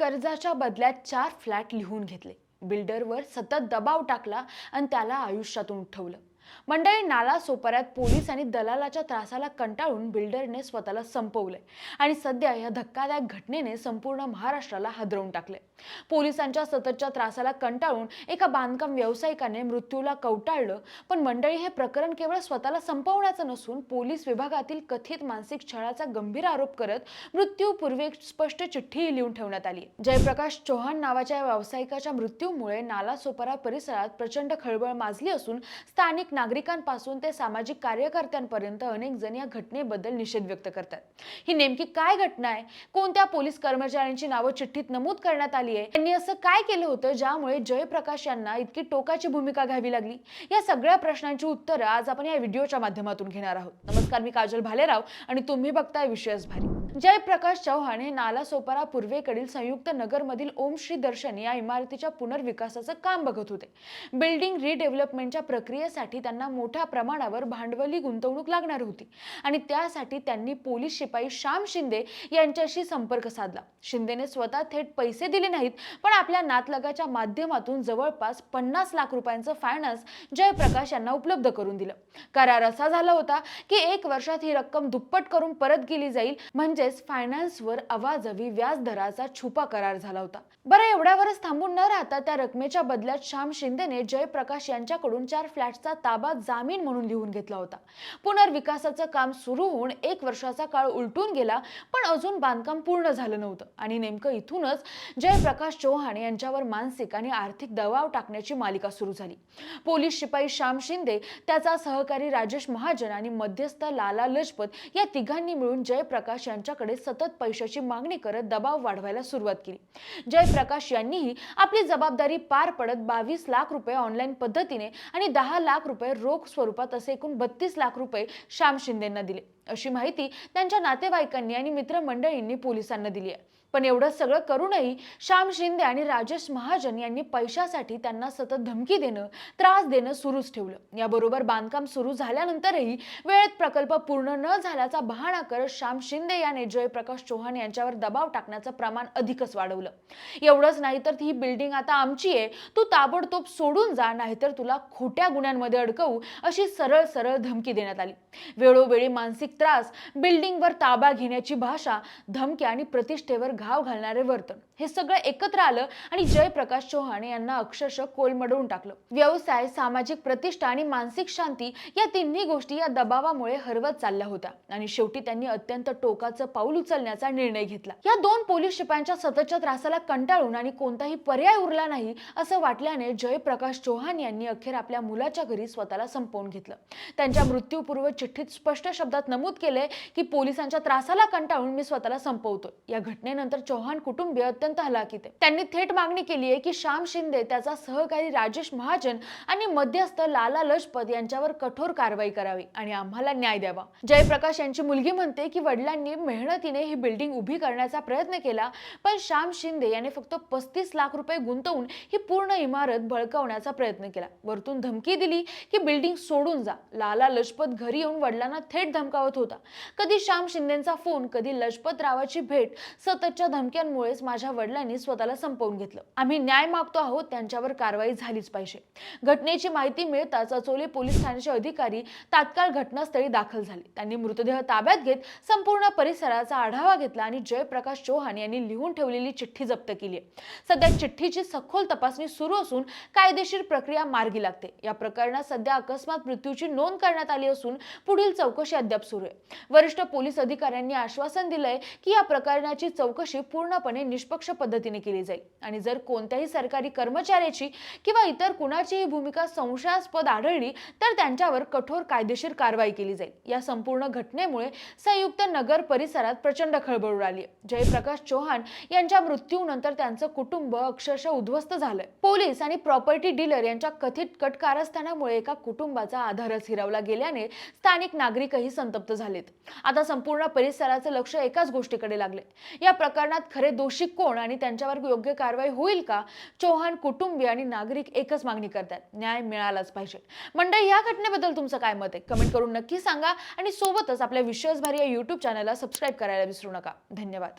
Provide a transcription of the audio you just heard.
कर्जाच्या बदल्यात चार फ्लॅट लिहून घेतले. बिल्डरवर सतत दबाव टाकला आणि त्याला आयुष्यातून उठवलं मंडळी नाला सोपाऱ्यात पोलीस आणि दलालाच्या त्रासाला कंटाळून बिल्डरने स्वतःला संपवलंय आणि सध्या या धक्कादायक घटनेने संपूर्ण महाराष्ट्राला हादरवून टाकले पोलिसांच्या सततच्या त्रासाला कंटाळून एका बांधकाम व्यावसायिकाने मृत्यूला कवटाळलं. पण मंडळी हे प्रकरण केवळ स्वतःला संपवण्याचं नसून पोलीस विभागातील कथित मानसिक छळाचा गंभीर आरोप करत मृत्यूपूर्वी एक स्पष्ट चिठ्ठीही लिहून ठेवण्यात आली. जयप्रकाश चौहान नावाच्या या व्यावसायिकाच्या मृत्यूमुळे नालासोपारा परिसरात प्रचंड खळबळ माजली असून स्थानिक नागरिकांपासून ते सामाजिक कार्यकर्त्यांपर्यंत अनेक जण या घटनेबद्दल निषेध व्यक्त करतात. ही नेमकी काय घटना आहे? कोणत्या पोलीस कर्मचाऱ्यांची नावं चिठ्ठीत नमूद करण्यात आली? आहे त्यांनी असं काय केलं होतं ज्यामुळे जयप्रकाश यांना इतकी टोकाची भूमिका घ्यावी लागली? या सगळ्या प्रश्नांची उत्तरं आज आपण या व्हिडिओच्या माध्यमातून घेणार आहोत. नमस्कार मी काजल भालेराव आणि तुम्ही बघताय विषयच भारी. जयप्रकाश चव्हाण हे नालासोपारा पूर्वेकडील संयुक्त नगरमधील ओम श्री दर्शन या इमारतीच्या पुनर्विकासाचं काम बघत होते. बिल्डिंग रिडेव्हलपमेंटच्या प्रक्रियेसाठी त्यांना मोठ्या प्रमाणावर भांडवली गुंतवणूक लागणार होती आणि त्यासाठी त्यांनी पोलीस शिपाई श्याम शिंदे यांच्याशी संपर्क साधला. शिंदेने स्वतः थेट पैसे दिले नाहीत पण आपल्या नातलगाच्या माध्यमातून जवळपास पन्नास लाख रुपयांचं फायनान्स जयप्रकाश यांना उपलब्ध करून दिलं. करार असा झाला होता की एक वर्षात ही रक्कम दुप्पट करून परत केली जाईल म्हणजे म्हणजेच फायनान्सवर अवाजवी व्याज दराचा छुपा करार झाला होता. बरं एवढ्यावरच थांबून न राहता त्या रकमेच्या बदल्यात श्याम शिंदेने जयप्रकाश यांच्याकडून चार फ्लॅटचा ताबा जामीन म्हणून लिहून घेतला होता. पुनर्विकासाचं काम सुरू होऊन एक वर्षाचा काळ उलटून गेला पण अजून बांधकाम पूर्ण झालं नव्हतं. आणि नेमकं इथूनच जयप्रकाश चौहान यांच्यावर मानसिक आणि आर्थिक दबाव टाकण्याची मालिका सुरू झाली. पोलीस शिपाई श्याम शिंदे त्याचा सहकारी राजेश महाजन आणि मध्यस्थ लाला लजपत या तिघांनी मिळून जयप्रकाश यांच्या यांच्याकडे सतत पैशाची मागणी करत दबाव वाढवायला सुरुवात केली. जयप्रकाश यांनीही आपली जबाबदारी पार पडत बावीस लाख रुपये ऑनलाईन पद्धतीने आणि दहा लाख रुपये रोख स्वरूपात असे एकूण बत्तीस लाख रुपये श्याम शिंदेंना दिले. अशी माहिती त्यांच्या नातेवाईकांनी आणि मित्रमंडळींनी पोलिसांना दिली आहे. पण एवढं सगळं करूनही श्याम शिंदे आणि राजेश महाजन यांनी पैशासाठी त्यांना सतत धमकी देणं त्रास देणं सुरूच ठेवलं. याबरोबर बांधकाम सुरू झाल्यानंतरही वेळेत प्रकल्प पूर्ण न झाल्याचा बहाणा करत श्याम शिंदे याने जयप्रकाश चौहान यांच्यावर दबाव टाकण्याचं प्रमाण अधिकच वाढवलं. एवढंच नाही तर ही बिल्डिंग आता आमची आहे तू ताबडतोब सोडून जा नाहीतर तुला खोट्या गुन्ह्यांमध्ये अडकवू अशी सरळ सरळ धमकी देण्यात आली. वेळोवेळी मानसिक त्रास बिल्डिंगवर ताबा घेण्याची भाषा धमक्या आणि प्रतिष्ठेवर घाव घालणारे वर्तन. हे सगळं एकत्र आलं आणि जयप्रकाश चौहान यांना अक्षरशः कोलमडवून टाकलं. व्यवसाय सामाजिक प्रतिष्ठा आणि मानसिक शांती या तिन्ही गोष्टी या दबावामुळे हरवत चालल्या होत्या. आणि शेवटी त्यांनी अत्यंत टोकाचं पाऊल उचलण्याचा निर्णय घेतला. या दोन पोलीस शिपायांच्या सततच्या त्रासाला कंटाळून आणि कोणताही पर्याय उरला नाही असं वाटल्याने जयप्रकाश चौहान यांनी अखेर आपल्या मुलाच्या घरी स्वतःला संपवून घेतलं. त्यांच्या मृत्यूपूर्व चिठ्ठीत स्पष्ट शब्दात नमूद केलंय की पोलिसांच्या त्रासाला कंटाळून मी स्वतःला संपवतो या घटनेनंतर चौहान कुटुंबीय अत्यंत हलाखीत आहे. त्यांनी थेट मागणी केली आहे की श्याम शिंदे त्याचा सहकारी राजेश महाजन आणि मध्यस्थ लाला लजपत यांच्यावर कठोर कारवाई करावी आणि आम्हाला न्याय द्यावा. जयप्रकाश यांची मुलगी म्हणते की वडिलांनी मेहनतीने ही बिल्डिंग उभी करण्याचा प्रयत्न केला पण श्याम शिंदे यांनी फक्त पस्तीस लाख रुपये गुंतवून ही पूर्ण इमारत बळकावण्याचा प्रयत्न केला. वरतून धमकी दिली की बिल्डिंग सोडून जा. लाला लजपत घरी येऊन वडिलांना थेट धमकावत होता. कधी श्याम शिंदेचा फोन कधी लजपत रावाची भेट सततच्या धमक्यांमुळेच माझ्या वडिलांनी स्वतःला संपवून घेतलं. आम्ही न्याय मागतो आहोत त्यांच्यावर कारवाई झालीच पाहिजे. घटनेची माहिती मिळताच अचोले पोलीस ठाण्याचे अधिकारी तात्काळ घटनास्थळी दाखल झाले. त्यांनी मृतदेह ताब्यात घेत संपूर्ण परिसराचा आढावा घेतला आणि जयप्रकाश चौहान यांनी लिहून ठेवलेली चिठ्ठी जप्त केली आहे. सध्या चिठ्ठीची सखोल तपासणी सुरू असून कायदेशीर प्रक्रिया मार्गी लागते. या प्रकरणात सध्या अकस्मात मृत्यूची नोंद करण्यात आली असून पुढील चौकशी अद्याप सुरू आहे. वरिष्ठ पोलीस अधिकाऱ्यांनी आश्वासन दिलंय की या प्रकरणाची चौकशी चौकशी पूर्णपणे निष्पक्ष पद्धतीने केली जाईल. आणि जर कोणत्याही सरकारी कर्मचाऱ्याची किंवा इतर कुणाचीही भूमिका संशयास्पद आढळली तर त्यांच्यावर कठोर कायदेशीर कारवाई केली जाईल. या संपूर्ण घटनेमुळे संयुक्त नगर परिसरात प्रचंड खळबळ उडाली जयप्रकाश चौहान यांच्या मृत्यूनंतर त्यांचं कुटुंब अक्षरशः उद्ध्वस्त झालंय. पोलीस आणि प्रॉपर्टी डीलर यांच्या कथित कटकारस्थानामुळे एका कुटुंबाचा आधारच हिरावला गेल्याने स्थानिक नागरिकही संतप्त झालेत. आता संपूर्ण परिसराचं लक्ष एकाच गोष्टीकडे लागले या प्रकार प्रकरणात खरे दोषी कोण आणि त्यांच्यावर योग्य कारवाई होईल का? चौहान कुटुंबीय आणि नागरिक एकच मागणी करतात. न्याय मिळालाच पाहिजे. मंडळी या घटनेबद्दल तुमचं काय मत आहे? कमेंट करून नक्की सांगा आणि सोबतच आपल्या विश्वासभारी या युट्यूब चॅनलला सबस्क्राईब करायला विसरू नका. धन्यवाद.